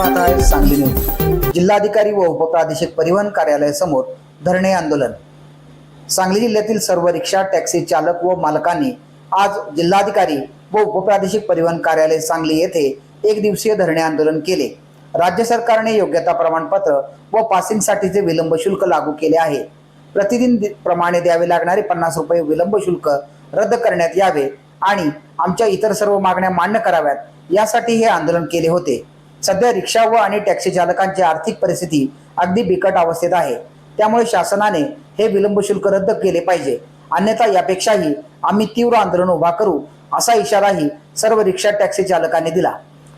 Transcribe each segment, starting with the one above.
आहे सांगली न्यूज जिल्हाधिकारी व उपप्रादेशिक परिवहन कार्यालयासमोर धरणे आंदोलन. सांगली जिल्ह्यातील सर्व रिक्षा टॅक्सी चालक व मालकांनी आज जिल्हाधिकारी व उपप्रादेशिक परिवहन कार्यालय सांगली येथे एक दिवसीय धरणे आंदोलन केले. राज्य सरकारने योग्यता प्रमाणपत्र व पासिंगसाठीचे विलंब शुल्क लागू केले आहे. प्रतिदिन प्रमाणे द्यावे लागणारे पन्नास रुपये विलंब शुल्क रद्द करण्यात यावे आणि आमच्या इतर सर्व मागण्या मान्य कराव्यात यासाठी हे आंदोलन केले होते. सध्या रिक्षा व आणि टॅक्सी चालकांची आर्थिक परिस्थिती अगदी बिकट अवस्थेत आहे. त्यामुळे शासनाने हे विलंब शुल्क रद्द केले पाहिजे. अन्यथा यापेक्षाही आम्ही तीव्र आंदोलन उभा करू असा इशाराही सर्व रिक्षा टॅक्सी चालकांनी दिला.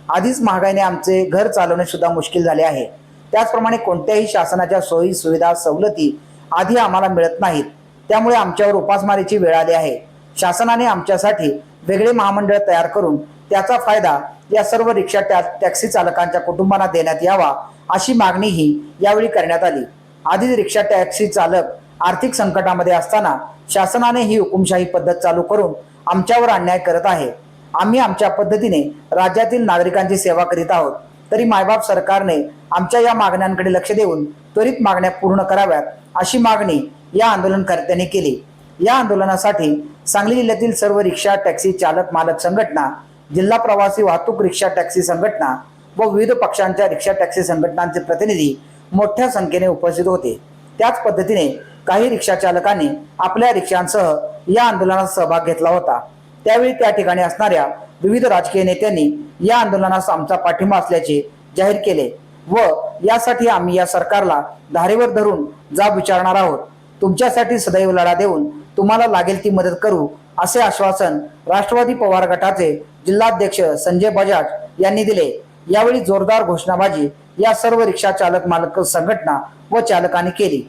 आधीच महागाईने आमचे घर चालवणे सुद्धा मुश्किल झाले आहे. त्याचप्रमाणे कोणत्याही शासनाच्या सोयी सुविधा सवलती आधी आम्हाला मिळत नाहीत. त्यामुळे आमच्यावर उपासमारीची वेळ आली आहे. शासनाने आमच्यासाठी वेगळे महामंडळ तयार करून त्याचा फायदा या सर्व रिक्षा टॅ टॅक्सी चालकांच्या कुटुंबांना देण्यात यावा अशी मागणीही यावेळी करण्यात आली. आधीच रिक्षा टॅक्सी चालक आर्थिक संकटामध्ये असताना शासनाने ही हुकुमशाही पद्धत चालू करून आमच्यावर अन्याय करत आहे. आम्ही आमच्या पद्धतीने राज्यातील नागरिकांची सेवा करीत आहोत. तरी मायबाप सरकारने आमच्या या मागण्यांकडे लक्ष देऊन त्वरित मागण्या पूर्ण कराव्यात अशी मागणी या आंदोलनकर्त्यांनी केली. या आंदोलनासाठी सांगली जिल्ह्यातील सर्व रिक्षा टॅक्सी चालक मालक संघटना जिल्हा प्रवासी वाहतूक रिक्षा टॅक्सी संघटना व विविध पक्षांच्या रिक्षा टॅक्सी संघटनांचे प्रतिनिधी मोठ्या संख्येने उपस्थित होते. त्याच पद्धतीने काही रिक्षा चालकांनी आपल्या रिक्षांसह या आंदोलनात सहभाग घेतला होता. त्यावेळी त्या ठिकाणी असणाऱ्या विविध राजकीय नेत्यांनी या आंदोलनास आमचा पाठिंबा असल्याचे जाहीर केले व यासाठी आम्ही या सरकारला धारेवर धरून जाब विचारणार आहोत. तुमच्यासाठी सदैव लढा देऊन तुम्हाला लागेल ती मदत करू असे आश्वासन राष्ट्रवादी पवार गटाचे जिल्हाध्यक्ष संजय बजाज यांनी दिले. यावेळी जोरदार घोषणाबाजी या सर्व रिक्षा चालक मालक संघटना व चालकांनी केली.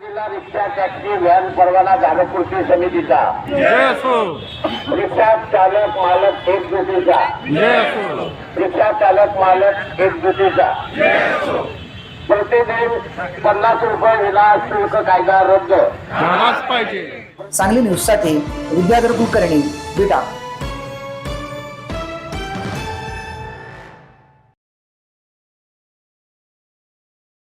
जिल्हा रिक्षा टॅक्सी व्हॅन परवाना जागृती समितीचा. जय असो रिक्षा चालक मालक एकजुटीचा. रिक्षा चालक मालक एकजुटीचा. प्रतिदिन पन्नास रुपये विना शुल्क कायदा रद्द. पाहिजे. सांगली न्यूजसाठी विद्याधर कुलकर्णी विटा